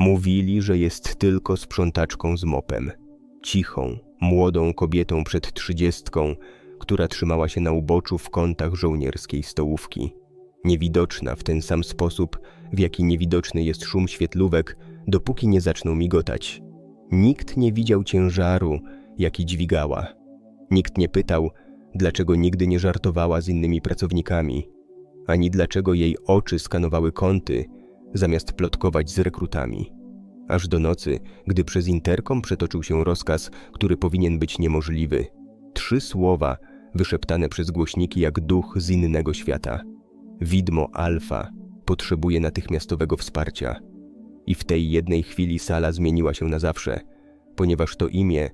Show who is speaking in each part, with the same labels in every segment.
Speaker 1: Mówili, że jest tylko sprzątaczką z mopem. Cichą, młodą kobietą przed trzydziestką, która trzymała się na uboczu w kątach żołnierskiej stołówki. Niewidoczna w ten sam sposób, w jaki niewidoczny jest szum świetlówek, dopóki nie zaczną migotać. Nikt nie widział ciężaru, jaki dźwigała. Nikt nie pytał, dlaczego nigdy nie żartowała z innymi pracownikami, ani dlaczego jej oczy skanowały kąty, zamiast plotkować z rekrutami. Aż do nocy, gdy przez interkom przetoczył się rozkaz, który powinien być niemożliwy. Trzy słowa, wyszeptane przez głośniki jak duch z innego świata. Widmo Alfa potrzebuje natychmiastowego wsparcia. I w tej jednej chwili sala zmieniła się na zawsze, ponieważ to imię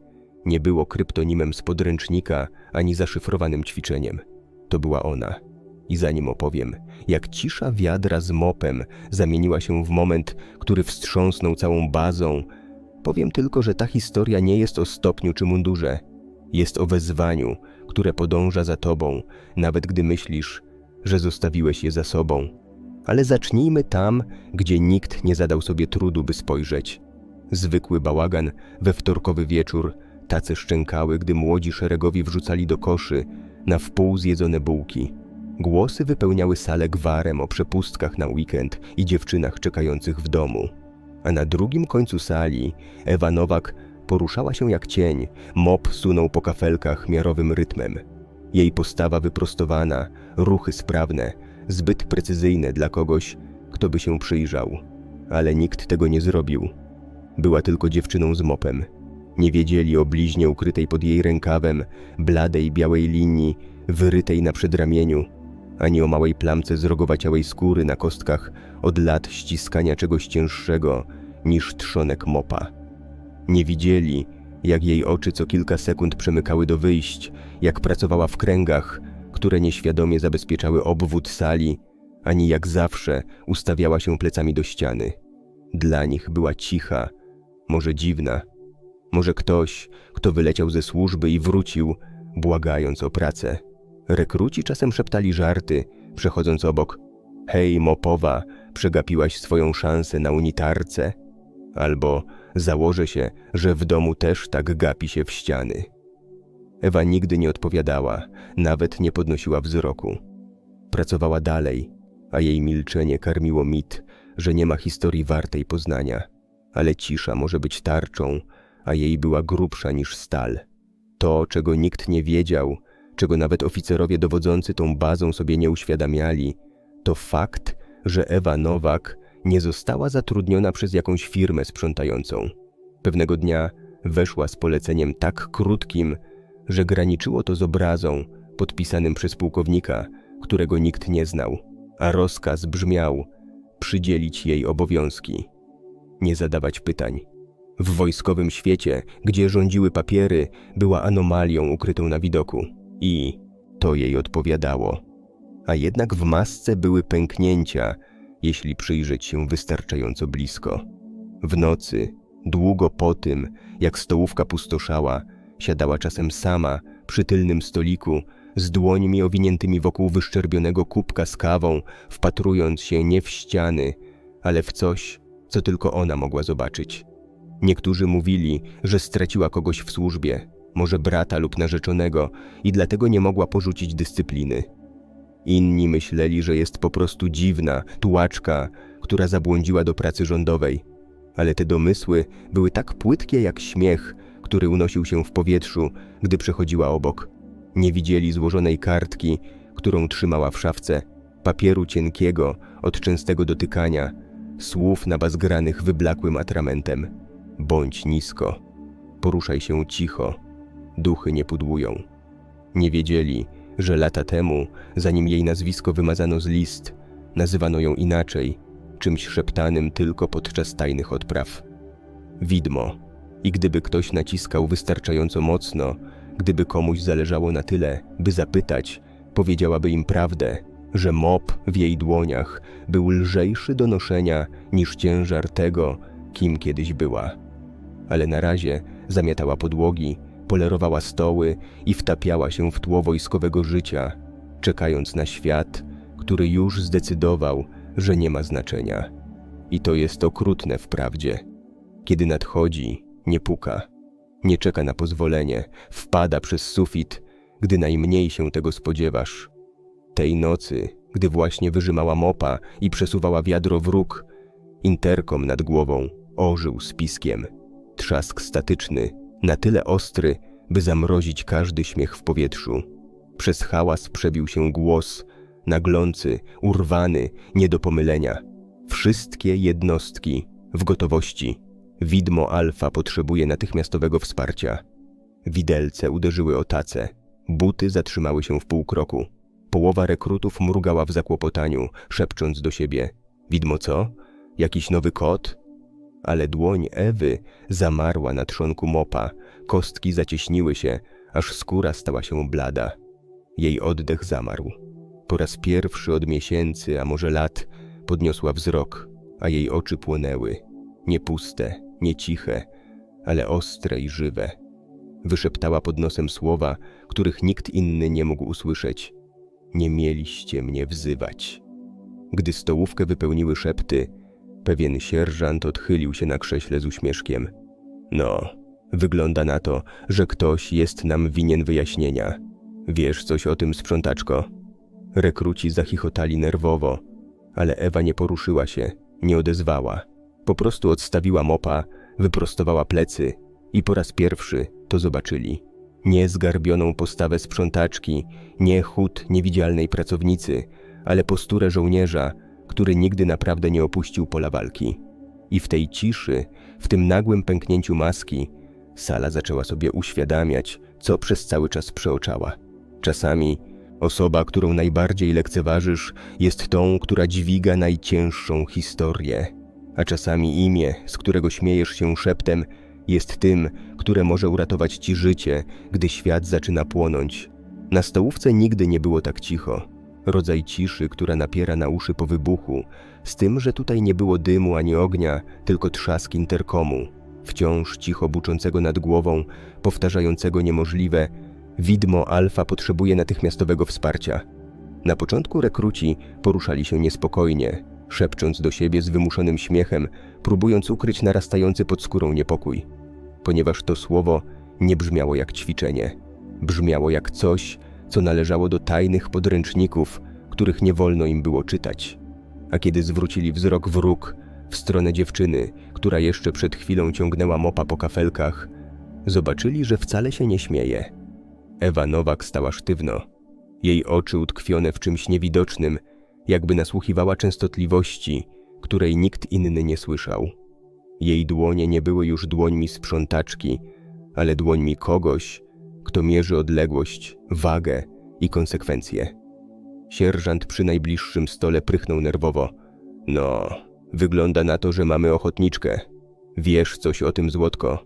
Speaker 1: nie było kryptonimem z podręcznika ani zaszyfrowanym ćwiczeniem. To była ona. I zanim opowiem, jak cisza wiadra z mopem zamieniła się w moment, który wstrząsnął całą bazą, powiem tylko, że ta historia nie jest o stopniu czy mundurze. Jest o wezwaniu, które podąża za tobą, nawet gdy myślisz, że zostawiłeś je za sobą. Ale zacznijmy tam, gdzie nikt nie zadał sobie trudu, by spojrzeć. Zwykły bałagan we wtorkowy wieczór, tace szczękały, gdy młodzi szeregowi wrzucali do koszy na wpół zjedzone bułki. Głosy wypełniały salę gwarem o przepustkach na weekend i dziewczynach czekających w domu. A na drugim końcu sali Ewa Nowak poruszała się jak cień, mop sunął po kafelkach miarowym rytmem. Jej postawa wyprostowana, ruchy sprawne, zbyt precyzyjne dla kogoś, kto by się przyjrzał. Ale nikt tego nie zrobił. Była tylko dziewczyną z mopem. Nie wiedzieli o bliźnie ukrytej pod jej rękawem, bladej białej linii, wyrytej na przedramieniu, ani o małej plamce zrogowaciałej skóry na kostkach od lat ściskania czegoś cięższego niż trzonek mopa. Nie widzieli, jak jej oczy co kilka sekund przemykały do wyjść, jak pracowała w kręgach, które nieświadomie zabezpieczały obwód sali, ani jak zawsze ustawiała się plecami do ściany. Dla nich była cicha, może dziwna, może ktoś, kto wyleciał ze służby i wrócił, błagając o pracę. Rekruci czasem szeptali żarty, przechodząc obok. Hej, mopowa, przegapiłaś swoją szansę na unitarce? Albo założę się, że w domu też tak gapi się w ściany. Ewa nigdy nie odpowiadała, nawet nie podnosiła wzroku. Pracowała dalej, a jej milczenie karmiło mit, że nie ma historii wartej poznania. Ale cisza może być tarczą, a jej była grubsza niż stal. To, czego nikt nie wiedział, czego nawet oficerowie dowodzący tą bazą sobie nie uświadamiali, to fakt, że Ewa Nowak nie została zatrudniona przez jakąś firmę sprzątającą. Pewnego dnia weszła z poleceniem tak krótkim, że graniczyło to z obrazą podpisanym przez pułkownika, którego nikt nie znał, a rozkaz brzmiał przydzielić jej obowiązki, nie zadawać pytań. W wojskowym świecie, gdzie rządziły papiery, była anomalią ukrytą na widoku i to jej odpowiadało. A jednak w masce były pęknięcia, jeśli przyjrzeć się wystarczająco blisko. W nocy, długo po tym, jak stołówka pustoszała, siadała czasem sama przy tylnym stoliku, z dłońmi owiniętymi wokół wyszczerbionego kubka z kawą, wpatrując się nie w ściany, ale w coś, co tylko ona mogła zobaczyć. Niektórzy mówili, że straciła kogoś w służbie, może brata lub narzeczonego, i dlatego nie mogła porzucić dyscypliny. Inni myśleli, że jest po prostu dziwna, tułaczka, która zabłądziła do pracy rządowej. Ale te domysły były tak płytkie jak śmiech, który unosił się w powietrzu, gdy przechodziła obok. Nie widzieli złożonej kartki, którą trzymała w szafce, papieru cienkiego od częstego dotykania, słów nabazgranych wyblakłym atramentem. Bądź nisko, poruszaj się cicho, duchy nie pudłują. Nie wiedzieli, że lata temu, zanim jej nazwisko wymazano z list, nazywano ją inaczej, czymś szeptanym tylko podczas tajnych odpraw. Widmo. I gdyby ktoś naciskał wystarczająco mocno, gdyby komuś zależało na tyle, by zapytać, powiedziałaby im prawdę, że mop w jej dłoniach był lżejszy do noszenia niż ciężar tego, kim kiedyś była. Ale na razie zamiatała podłogi, polerowała stoły i wtapiała się w tło wojskowego życia, czekając na świat, który już zdecydował, że nie ma znaczenia. I to jest okrutne wprawdzie. Kiedy nadchodzi, nie puka, nie czeka na pozwolenie, wpada przez sufit, gdy najmniej się tego spodziewasz. Tej nocy, gdy właśnie wyrzymała mopa i przesuwała wiadro w róg, interkom nad głową ożył z piskiem. Trzask statyczny, na tyle ostry, by zamrozić każdy śmiech w powietrzu. Przez hałas przebił się głos, naglący, urwany, nie do pomylenia. Wszystkie jednostki w gotowości. Widmo Alfa potrzebuje natychmiastowego wsparcia. Widelce uderzyły o tacę. Buty zatrzymały się w półkroku. Połowa rekrutów mrugała w zakłopotaniu, szepcząc do siebie. Widmo co? Jakiś nowy kot? Ale dłoń Ewy zamarła na trzonku mopa. Kostki zacieśniły się, aż skóra stała się blada. Jej oddech zamarł. Po raz pierwszy od miesięcy, a może lat, podniosła wzrok, a jej oczy płonęły. Nie puste, nie ciche, ale ostre i żywe. Wyszeptała pod nosem słowa, których nikt inny nie mógł usłyszeć. Nie mieliście mnie wzywać. Gdy stołówkę wypełniły szepty, pewien sierżant odchylił się na krześle z uśmieszkiem. No, wygląda na to, że ktoś jest nam winien wyjaśnienia. Wiesz coś o tym, sprzątaczko? Rekruci zachichotali nerwowo, ale Ewa nie poruszyła się, nie odezwała. Po prostu odstawiła mopa, wyprostowała plecy i po raz pierwszy to zobaczyli. Nie zgarbioną postawę sprzątaczki, nie chód niewidzialnej pracownicy, ale posturę żołnierza, który nigdy naprawdę nie opuścił pola walki. I w tej ciszy, w tym nagłym pęknięciu maski, sala zaczęła sobie uświadamiać, co przez cały czas przeoczała. Czasami osoba, którą najbardziej lekceważysz, jest tą, która dźwiga najcięższą historię, a czasami imię, z którego śmiejesz się szeptem, jest tym, które może uratować ci życie, gdy świat zaczyna płonąć. Na stołówce nigdy nie było tak cicho. Rodzaj ciszy, która napiera na uszy po wybuchu, z tym, że tutaj nie było dymu ani ognia, tylko trzask interkomu, wciąż cicho buczącego nad głową, powtarzającego niemożliwe Widmo Alfa potrzebuje natychmiastowego wsparcia. Na początku rekruci poruszali się niespokojnie, szepcząc do siebie z wymuszonym śmiechem, próbując ukryć narastający pod skórą niepokój. Ponieważ to słowo nie brzmiało jak ćwiczenie. Brzmiało jak coś, co należało do tajnych podręczników, których nie wolno im było czytać. A kiedy zwrócili wzrok w róg, w stronę dziewczyny, która jeszcze przed chwilą ciągnęła mopa po kafelkach, zobaczyli, że wcale się nie śmieje. Ewa Nowak stała sztywno. Jej oczy utkwione w czymś niewidocznym, jakby nasłuchiwała częstotliwości, której nikt inny nie słyszał. Jej dłonie nie były już dłońmi sprzątaczki, ale dłońmi kogoś, kto mierzy odległość, wagę i konsekwencje. Sierżant przy najbliższym stole prychnął nerwowo. No, wygląda na to, że mamy ochotniczkę. Wiesz coś o tym, Złotko?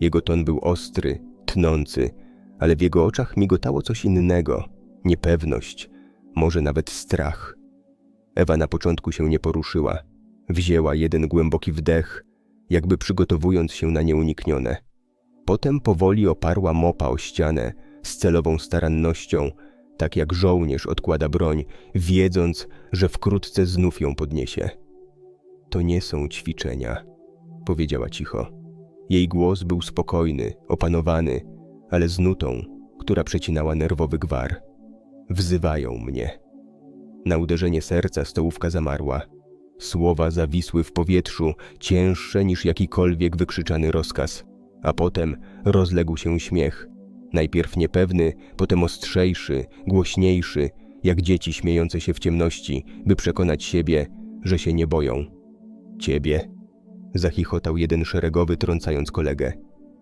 Speaker 1: Jego ton był ostry, tnący, ale w jego oczach migotało coś innego niepewność, może nawet strach. Ewa na początku się nie poruszyła. Wzięła jeden głęboki wdech, jakby przygotowując się na nieuniknione. Potem powoli oparła mopa o ścianę z celową starannością, tak jak żołnierz odkłada broń, wiedząc, że wkrótce znów ją podniesie. To nie są ćwiczenia, powiedziała cicho. Jej głos był spokojny, opanowany, ale z nutą, która przecinała nerwowy gwar. Wzywają mnie. Na uderzenie serca stołówka zamarła. Słowa zawisły w powietrzu, cięższe niż jakikolwiek wykrzyczany rozkaz. A potem rozległ się śmiech. Najpierw niepewny, potem ostrzejszy, głośniejszy, jak dzieci śmiejące się w ciemności, by przekonać siebie, że się nie boją. Ciebie? Zachichotał jeden szeregowy, trącając kolegę.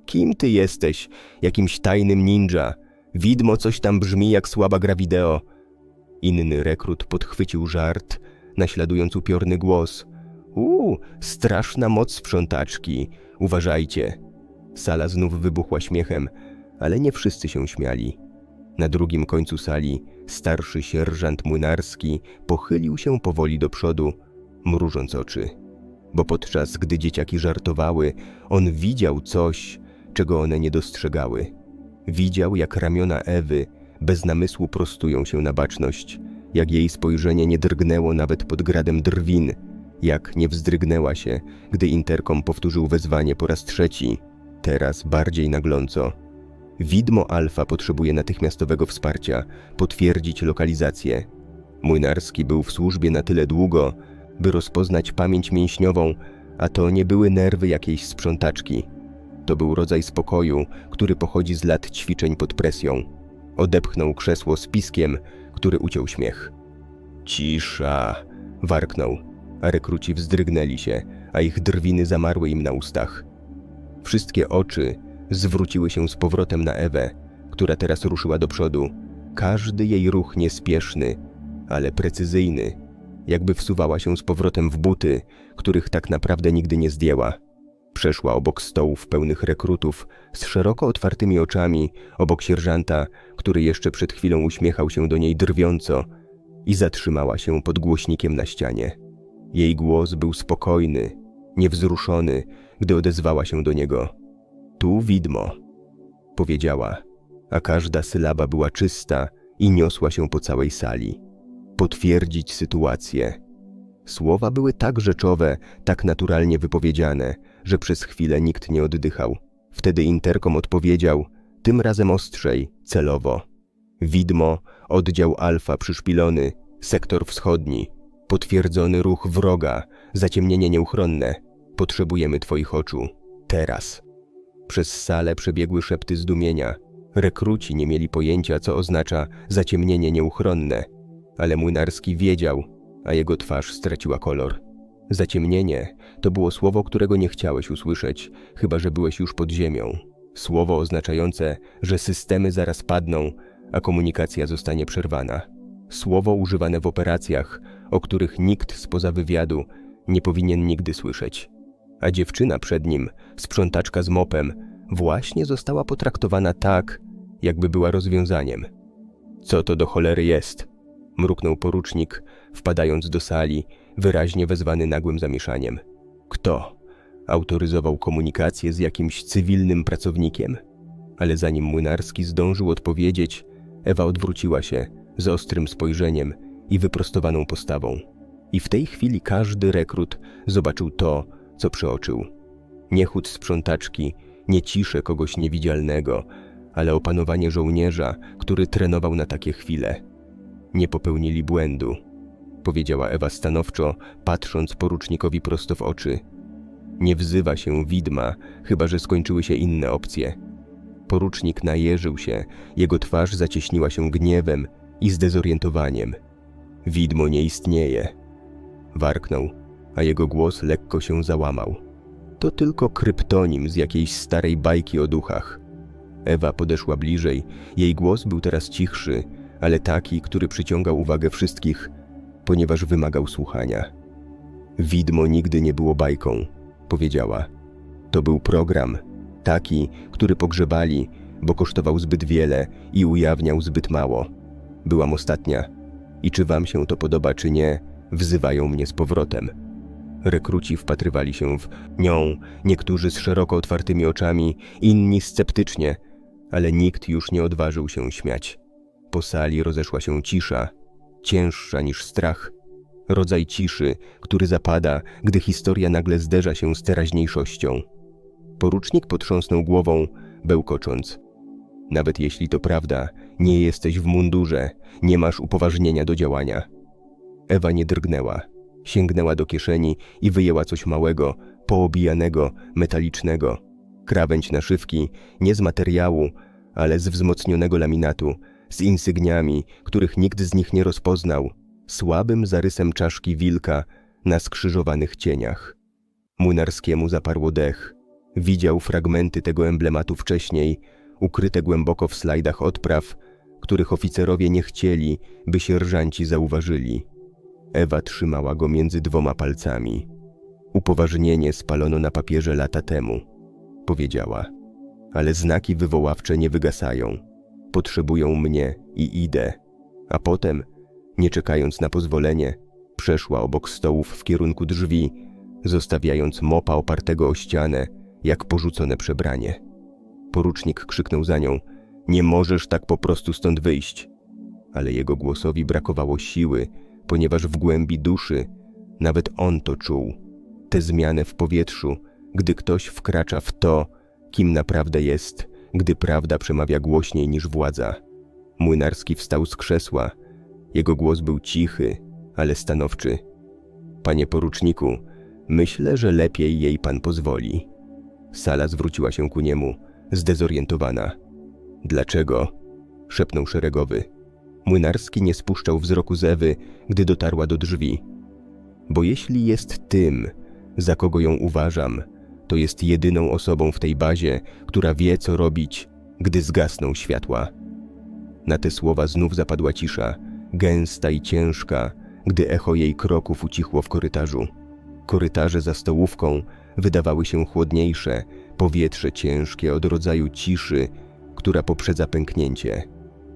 Speaker 1: Kim ty jesteś? Jakimś tajnym ninja. Widmo coś tam brzmi jak słaba gra wideo. Inny rekrut podchwycił żart, naśladując upiorny głos. Uuu, straszna moc sprzątaczki. Uważajcie. Sala znów wybuchła śmiechem, ale nie wszyscy się śmiali. Na drugim końcu sali starszy sierżant młynarski pochylił się powoli do przodu, mrużąc oczy. Bo podczas gdy dzieciaki żartowały, on widział coś, czego one nie dostrzegały. Widział, jak ramiona Ewy bez namysłu prostują się na baczność, jak jej spojrzenie nie drgnęło nawet pod gradem drwin, Jak nie wzdrygnęła się, gdy interkom powtórzył wezwanie po raz trzeci, teraz bardziej nagląco. Widmo Alfa potrzebuje natychmiastowego wsparcia, potwierdzić lokalizację. Młynarski był w służbie na tyle długo, by rozpoznać pamięć mięśniową, a to nie były nerwy jakiejś sprzątaczki. To był rodzaj spokoju, który pochodzi z lat ćwiczeń pod presją. Odepchnął krzesło z piskiem, który uciął śmiech. Cisza! warknął, a rekruci wzdrygnęli się, a ich drwiny zamarły im na ustach. Wszystkie oczy zwróciły się z powrotem na Ewę, która teraz ruszyła do przodu. Każdy jej ruch niespieszny, ale precyzyjny, jakby wsuwała się z powrotem w buty, których tak naprawdę nigdy nie zdjęła. Przeszła obok stołów pełnych rekrutów z szeroko otwartymi oczami, obok sierżanta, który jeszcze przed chwilą uśmiechał się do niej drwiąco i zatrzymała się pod głośnikiem na ścianie. Jej głos był spokojny, niewzruszony, gdy odezwała się do niego. Tu widmo, powiedziała, a każda sylaba była czysta i niosła się po całej sali. Potwierdzić sytuację. Słowa były tak rzeczowe, tak naturalnie wypowiedziane, że przez chwilę nikt nie oddychał. Wtedy interkom odpowiedział, tym razem ostrzej, celowo. Widmo, oddział alfa przyszpilony, sektor wschodni. Potwierdzony ruch wroga, zaciemnienie nieuchronne. Potrzebujemy twoich oczu. Teraz. Przez salę przebiegły szepty zdumienia. Rekruci nie mieli pojęcia, co oznacza zaciemnienie nieuchronne, ale Młynarski wiedział, a jego twarz straciła kolor. Zaciemnienie to było słowo, którego nie chciałeś usłyszeć, chyba że byłeś już pod ziemią. Słowo oznaczające, że systemy zaraz padną, a komunikacja zostanie przerwana. Słowo używane w operacjach, o których nikt spoza wywiadu nie powinien nigdy słyszeć. A dziewczyna przed nim, sprzątaczka z mopem, właśnie została potraktowana tak, jakby była rozwiązaniem. Co to do cholery jest? Mruknął porucznik, wpadając do sali, wyraźnie wezwany nagłym zamieszaniem. Kto? Autoryzował komunikację z jakimś cywilnym pracownikiem? Ale zanim Młynarski zdążył odpowiedzieć, Ewa odwróciła się z ostrym spojrzeniem i wyprostowaną postawą. I w tej chwili każdy rekrut zobaczył to, co przeoczył. Nie chód sprzątaczki, nie ciszę kogoś niewidzialnego, ale opanowanie żołnierza, który trenował na takie chwile. Nie popełnili błędu, powiedziała Ewa stanowczo, patrząc porucznikowi prosto w oczy. Nie wzywa się widma, chyba że skończyły się inne opcje. Porucznik najeżył się, jego twarz zacieśniła się gniewem i zdezorientowaniem. Widmo nie istnieje. Warknął, a jego głos lekko się załamał. To tylko kryptonim z jakiejś starej bajki o duchach. Ewa podeszła bliżej, jej głos był teraz cichszy, ale taki, który przyciągał uwagę wszystkich, ponieważ wymagał słuchania. Widmo nigdy nie było bajką, powiedziała. To był program, taki, który pogrzebali, bo kosztował zbyt wiele i ujawniał zbyt mało. Byłam ostatnia. I czy wam się to podoba, czy nie, wzywają mnie z powrotem. Rekruci wpatrywali się w nią, niektórzy z szeroko otwartymi oczami, inni sceptycznie, ale nikt już nie odważył się śmiać. Po sali rozeszła się cisza, cięższa niż strach. Rodzaj ciszy, który zapada, gdy historia nagle zderza się z teraźniejszością. Porucznik potrząsnął głową, bełkocząc. Nawet jeśli to prawda, nie jesteś w mundurze, nie masz upoważnienia do działania. Ewa nie drgnęła. Sięgnęła do kieszeni i wyjęła coś małego, poobijanego, metalicznego. Krawędź naszywki, nie z materiału, ale z wzmocnionego laminatu, z insygniami, których nikt z nich nie rozpoznał, słabym zarysem czaszki wilka na skrzyżowanych cieniach. Młynarskiemu zaparło dech. Widział fragmenty tego emblematu wcześniej, ukryte głęboko w slajdach odpraw, których oficerowie nie chcieli, by sierżanci zauważyli. Ewa trzymała go między dwoma palcami. Upoważnienie spalono na papierze lata temu, powiedziała. Ale znaki wywoławcze nie wygasają. Potrzebują mnie i idę. A potem, nie czekając na pozwolenie, przeszła obok stołów w kierunku drzwi, zostawiając mopa opartego o ścianę, jak porzucone przebranie. Porucznik krzyknął za nią: Nie możesz tak po prostu stąd wyjść. Ale jego głosowi brakowało siły, ponieważ w głębi duszy Nawet on to czuł. Tę zmianę w powietrzu, gdy ktoś wkracza w to, kim naprawdę jest, gdy prawda przemawia głośniej niż władza. Młynarski wstał z krzesła. Jego głos był cichy, ale stanowczy. Panie poruczniku, myślę, że lepiej jej pan pozwoli. Sala zwróciła się ku niemu, zdezorientowana. Dlaczego? szepnął szeregowy. Młynarski nie spuszczał wzroku z Ewy, gdy dotarła do drzwi. Bo jeśli jest tym, za kogo ją uważam, to jest jedyną osobą w tej bazie, która wie, co robić, gdy zgasną światła. Na te słowa znów zapadła cisza, gęsta i ciężka, gdy echo jej kroków ucichło w korytarzu. Korytarze za stołówką wydawały się chłodniejsze, powietrze ciężkie od rodzaju ciszy, która poprzedza pęknięcie.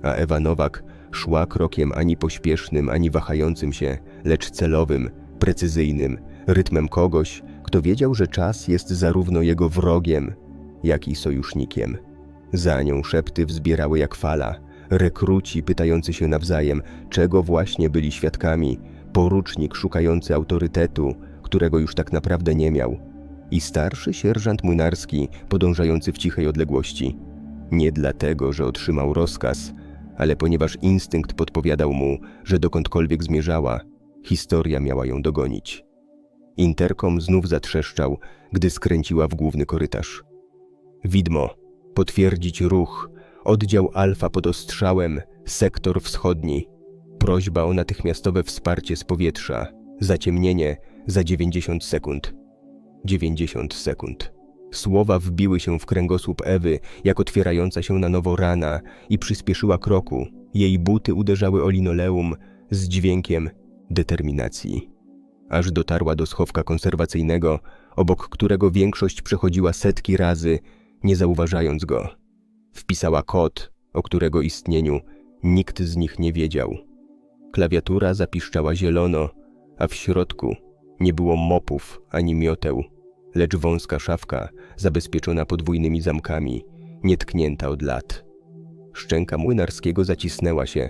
Speaker 1: A Ewa Nowak szła krokiem ani pośpiesznym, ani wahającym się, lecz celowym, precyzyjnym, rytmem kogoś, kto wiedział, że czas jest zarówno jego wrogiem, jak i sojusznikiem. Za nią szepty wzbierały jak fala, rekruci pytający się nawzajem, czego właśnie byli świadkami, porucznik szukający autorytetu, którego już tak naprawdę nie miał, i starszy sierżant młynarski podążający w cichej odległości. Nie dlatego, że otrzymał rozkaz, ale ponieważ instynkt podpowiadał mu, że dokądkolwiek zmierzała, historia miała ją dogonić. Interkom znów zatrzeszczał, gdy skręciła w główny korytarz. Widmo, potwierdzić ruch, oddział Alfa pod ostrzałem, sektor wschodni. Prośba o natychmiastowe wsparcie z powietrza, zaciemnienie za 90 sekund. 90 sekund. Słowa wbiły się w kręgosłup Ewy, jak otwierająca się na nowo rana i przyspieszyła kroku. Jej buty uderzały o linoleum z dźwiękiem determinacji. Aż dotarła do schowka konserwacyjnego, obok którego większość przechodziła setki razy, nie zauważając go. Wpisała kod, o którego istnieniu nikt z nich nie wiedział. Klawiatura zapiszczała zielono, a w środku nie było mopów ani mioteł lecz wąska szafka, zabezpieczona podwójnymi zamkami, nietknięta od lat. Szczęka młynarskiego zacisnęła się,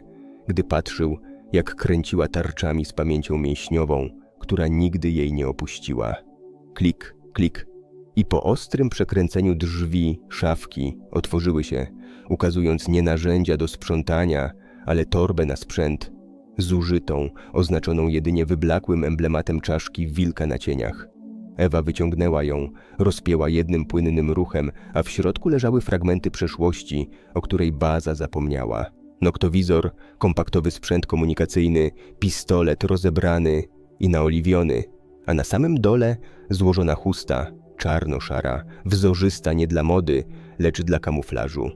Speaker 1: gdy patrzył, jak kręciła tarczami z pamięcią mięśniową, która nigdy jej nie opuściła. Klik, klik. I po ostrym przekręceniu drzwi szafki otworzyły się, ukazując nie narzędzia do sprzątania, ale torbę na sprzęt, zużytą, oznaczoną jedynie wyblakłym emblematem czaszki wilka na cieniach. Ewa wyciągnęła ją, rozpięła jednym płynnym ruchem, a w środku leżały fragmenty przeszłości, o której baza zapomniała. Noktowizor, kompaktowy sprzęt komunikacyjny, pistolet rozebrany i naoliwiony, a na samym dole złożona chusta, czarno-szara, wzorzysta nie dla mody, lecz dla kamuflażu.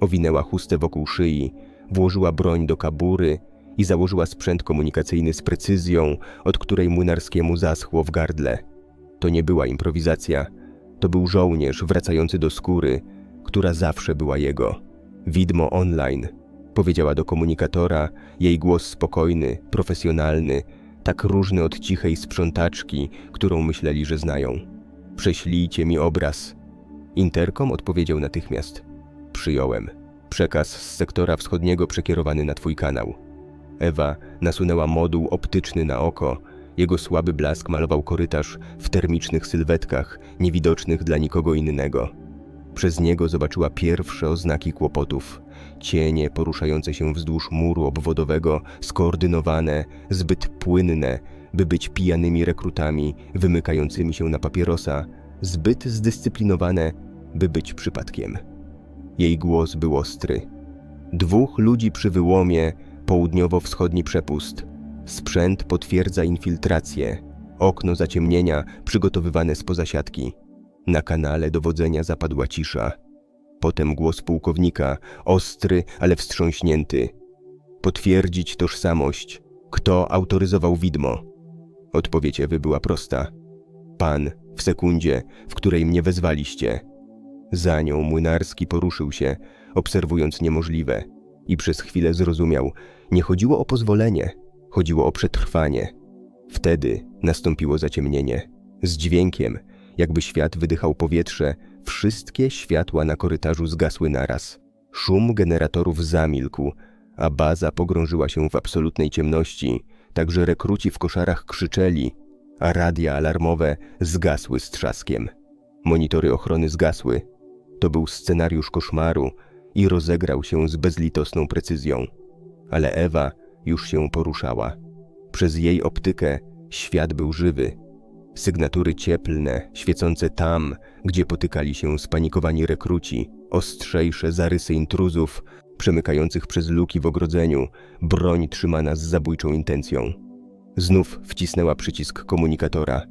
Speaker 1: Owinęła chustę wokół szyi, włożyła broń do kabury i założyła sprzęt komunikacyjny z precyzją, od której młynarskiemu zaschło w gardle – to nie była improwizacja. To był żołnierz wracający do skóry, która zawsze była jego. Widmo online, powiedziała do komunikatora, jej głos spokojny, profesjonalny, tak różny od cichej sprzątaczki, którą myśleli, że znają. Prześlijcie mi obraz. Interkom odpowiedział natychmiast. Przyjąłem. Przekaz z sektora wschodniego przekierowany na twój kanał. Ewa nasunęła moduł optyczny na oko jego słaby blask malował korytarz w termicznych sylwetkach, niewidocznych dla nikogo innego. Przez niego zobaczyła pierwsze oznaki kłopotów. Cienie poruszające się wzdłuż muru obwodowego, skoordynowane, zbyt płynne, by być pijanymi rekrutami wymykającymi się na papierosa, zbyt zdyscyplinowane, by być przypadkiem. Jej głos był ostry. Dwóch ludzi przy wyłomie, południowo-wschodni przepust – Sprzęt potwierdza infiltrację. Okno zaciemnienia przygotowywane spoza siatki. Na kanale dowodzenia zapadła cisza. Potem głos pułkownika, ostry, ale wstrząśnięty. Potwierdzić tożsamość. Kto autoryzował widmo? Odpowiedź Ewy była prosta. Pan, w sekundzie, w której mnie wezwaliście. Za nią Młynarski poruszył się, obserwując niemożliwe. I przez chwilę zrozumiał, nie chodziło o pozwolenie, Chodziło o przetrwanie. Wtedy nastąpiło zaciemnienie. Z dźwiękiem, jakby świat wydychał powietrze, wszystkie światła na korytarzu zgasły naraz. Szum generatorów zamilkł, a baza pogrążyła się w absolutnej ciemności, tak że rekruci w koszarach krzyczeli, a radia alarmowe zgasły z trzaskiem. Monitory ochrony zgasły. To był scenariusz koszmaru i rozegrał się z bezlitosną precyzją. Ale Ewa już się poruszała. Przez jej optykę świat był żywy. Sygnatury cieplne, świecące tam, gdzie potykali się spanikowani rekruci, ostrzejsze zarysy intruzów, przemykających przez luki w ogrodzeniu, broń trzymana z zabójczą intencją. Znów wcisnęła przycisk komunikatora.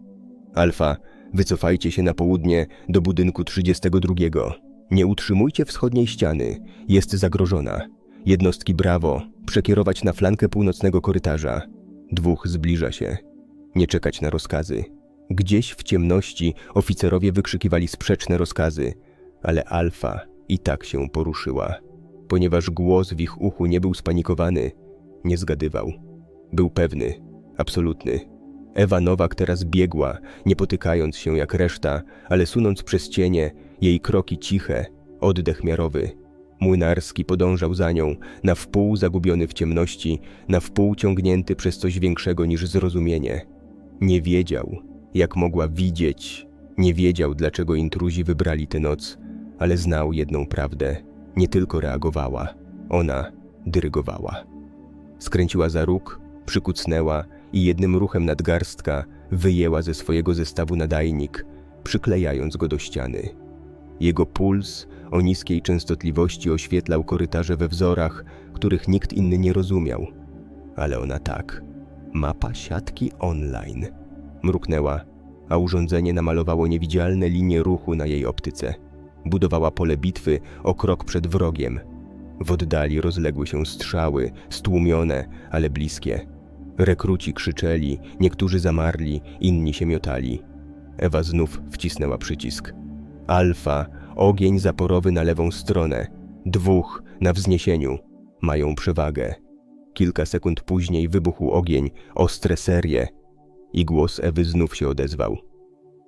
Speaker 1: Alfa, wycofajcie się na południe do budynku 32. Nie utrzymujcie wschodniej ściany, jest zagrożona. Jednostki Brawo, przekierować na flankę północnego korytarza. Dwóch zbliża się. Nie czekać na rozkazy. Gdzieś w ciemności oficerowie wykrzykiwali sprzeczne rozkazy, ale Alfa i tak się poruszyła. Ponieważ głos w ich uchu nie był spanikowany, nie zgadywał. Był pewny, absolutny. Ewa Nowak teraz biegła, nie potykając się jak reszta, ale sunąc przez cienie, jej kroki ciche, oddech miarowy. Młynarski podążał za nią, na wpół zagubiony w ciemności, na wpół ciągnięty przez coś większego niż zrozumienie. Nie wiedział, jak mogła widzieć, nie wiedział, dlaczego intruzi wybrali tę noc, ale znał jedną prawdę. Nie tylko reagowała, ona dyrygowała. Skręciła za róg, przykucnęła i jednym ruchem nadgarstka wyjęła ze swojego zestawu nadajnik, przyklejając go do ściany. Jego puls o niskiej częstotliwości oświetlał korytarze we wzorach, których nikt inny nie rozumiał. Ale ona tak. Mapa siatki online. Mruknęła, a urządzenie namalowało niewidzialne linie ruchu na jej optyce. Budowała pole bitwy o krok przed wrogiem. W oddali rozległy się strzały, stłumione, ale bliskie. Rekruci krzyczeli, niektórzy zamarli, inni się miotali. Ewa znów wcisnęła przycisk. Alfa, ogień zaporowy na lewą stronę. Dwóch na wzniesieniu. Mają przewagę. Kilka sekund później wybuchł ogień, ostre serie. I głos Ewy znów się odezwał.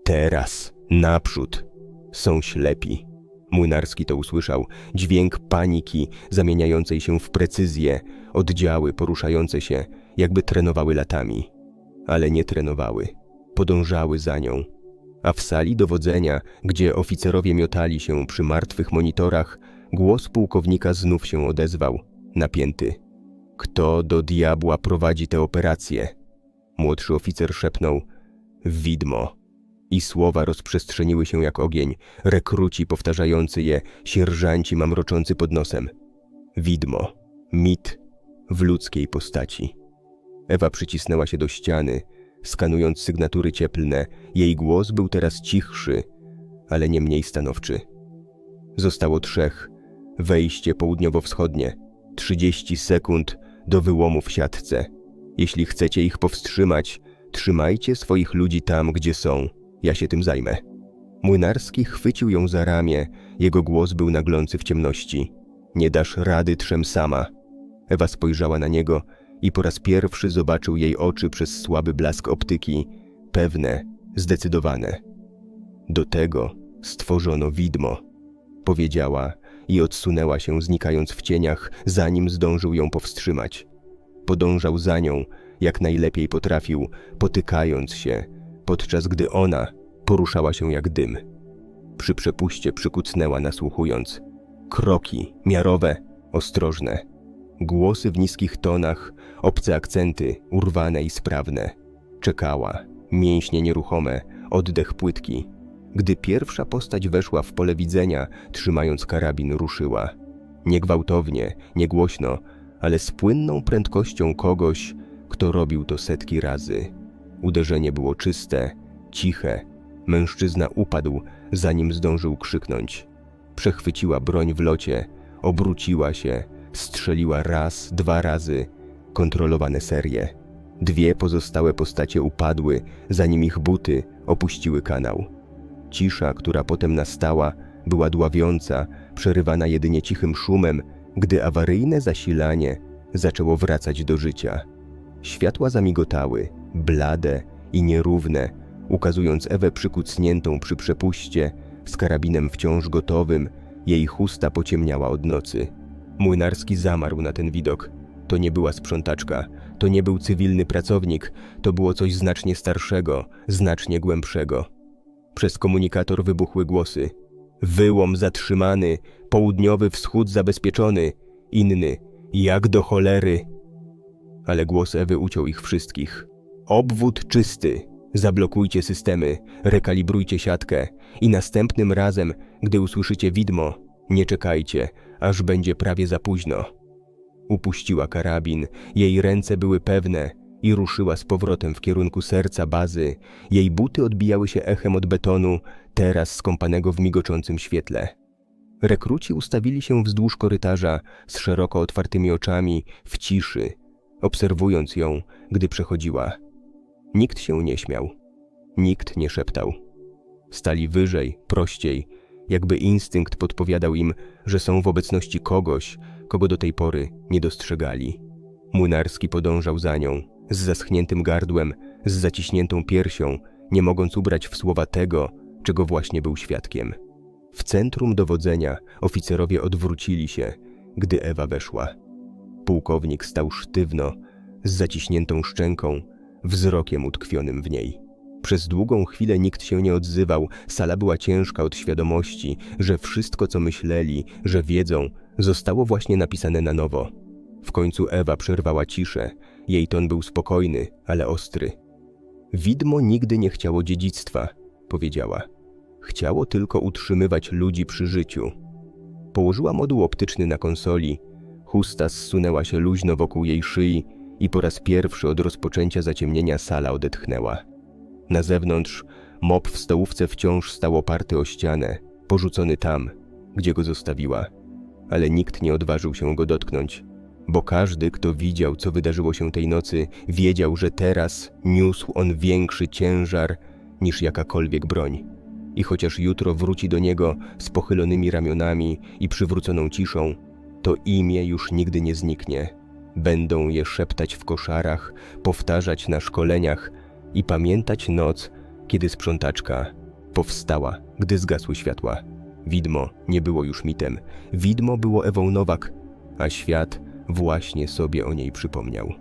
Speaker 1: Teraz, naprzód. Są ślepi. Młynarski to usłyszał. Dźwięk paniki zamieniającej się w precyzję, oddziały poruszające się, jakby trenowały latami. Ale nie trenowały. Podążały za nią. A w sali dowodzenia, gdzie oficerowie miotali się przy martwych monitorach, głos pułkownika znów się odezwał, napięty. Kto do diabła prowadzi tę operację? Młodszy oficer szepnął: Widmo. I słowa rozprzestrzeniły się jak ogień, rekruci powtarzający je, sierżanci mamroczący pod nosem. Widmo, mit w ludzkiej postaci. Ewa przycisnęła się do ściany, skanując sygnatury cieplne. Jej głos był teraz cichszy, ale nie mniej stanowczy. Zostało trzech. Wejście południowo-wschodnie. Trzydzieści sekund do wyłomu w siatce. Jeśli chcecie ich powstrzymać, trzymajcie swoich ludzi tam, gdzie są. Ja się tym zajmę. Młynarski chwycił ją za ramię, jego głos był naglący w ciemności. Nie dasz rady trzem sama. Ewa spojrzała na niego i po raz pierwszy zobaczył jej oczy przez słaby blask optyki, pewne, zdecydowane. Do tego stworzono widmo, powiedziała i odsunęła się, znikając w cieniach, zanim zdążył ją powstrzymać. Podążał za nią, jak najlepiej potrafił, potykając się, podczas gdy ona poruszała się jak dym. Przy przepuście przykucnęła, nasłuchując. Kroki, miarowe, ostrożne. Głosy w niskich tonach, obce akcenty, urwane i sprawne. Czekała, mięśnie nieruchome, oddech płytki. Gdy pierwsza postać weszła w pole widzenia, trzymając karabin, ruszyła. Nie gwałtownie, nie głośno, ale z płynną prędkością kogoś, kto robił to setki razy. Uderzenie było czyste, ciche. Mężczyzna upadł, zanim zdążył krzyknąć. Przechwyciła broń w locie, obróciła się, strzeliła raz, dwa razy. Kontrolowane serie. Dwie pozostałe postacie upadły, zanim ich buty opuściły kanał. Cisza, która potem nastała, była dławiąca, przerywana jedynie cichym szumem, gdy awaryjne zasilanie zaczęło wracać do życia. Światła zamigotały, blade i nierówne, ukazując Ewę przykucniętą przy przepuście, z karabinem wciąż gotowym, jej chusta pociemniała od nocy. Młynarski zamarł na ten widok. To nie była sprzątaczka, To nie był cywilny pracownik, to było coś znacznie starszego, znacznie głębszego. Przez komunikator wybuchły głosy. Wyłom zatrzymany, południowy wschód zabezpieczony, inny, jak do cholery. Ale głos Ewy uciął ich wszystkich. Obwód czysty. Zablokujcie systemy, rekalibrujcie siatkę i następnym razem, gdy usłyszycie widmo, nie czekajcie, aż będzie prawie za późno. Upuściła karabin, jej ręce były pewne i ruszyła z powrotem w kierunku serca bazy. Jej buty odbijały się echem od betonu, teraz skąpanego w migoczącym świetle. Rekruci ustawili się wzdłuż korytarza z szeroko otwartymi oczami, w ciszy, obserwując ją, gdy przechodziła. Nikt się nie śmiał, nikt nie szeptał. Stali wyżej, prościej, jakby instynkt podpowiadał im, że są w obecności kogoś, kogo do tej pory nie dostrzegali. Młynarski podążał za nią, z zaschniętym gardłem, z zaciśniętą piersią, nie mogąc ubrać w słowa tego, czego właśnie był świadkiem. W centrum dowodzenia oficerowie odwrócili się, gdy Ewa weszła. Pułkownik stał sztywno, z zaciśniętą szczęką, wzrokiem utkwionym w niej. Przez długą chwilę nikt się nie odzywał, sala była ciężka od świadomości, że wszystko, co myśleli, że wiedzą, zostało właśnie napisane na nowo. W końcu Ewa przerwała ciszę. Jej ton był spokojny, ale ostry. Widmo nigdy nie chciało dziedzictwa, powiedziała. Chciało tylko utrzymywać ludzi przy życiu. Położyła moduł optyczny na konsoli. Chusta zsunęła się luźno wokół jej szyi i po raz pierwszy od rozpoczęcia zaciemnienia sala odetchnęła. Na zewnątrz mop w stołówce wciąż stał oparty o ścianę, porzucony tam, gdzie go zostawiła. Ale nikt nie odważył się go dotknąć, bo każdy, kto widział, co wydarzyło się tej nocy, wiedział, że teraz niósł on większy ciężar niż jakakolwiek broń. I chociaż jutro wróci do niego z pochylonymi ramionami i przywróconą ciszą, to imię już nigdy nie zniknie. Będą je szeptać w koszarach, powtarzać na szkoleniach i pamiętać noc, kiedy sprzątaczka powstała, gdy zgasły światła. Widmo nie było już mitem. Widmo było Ewą Nowak, a świat właśnie sobie o niej przypomniał.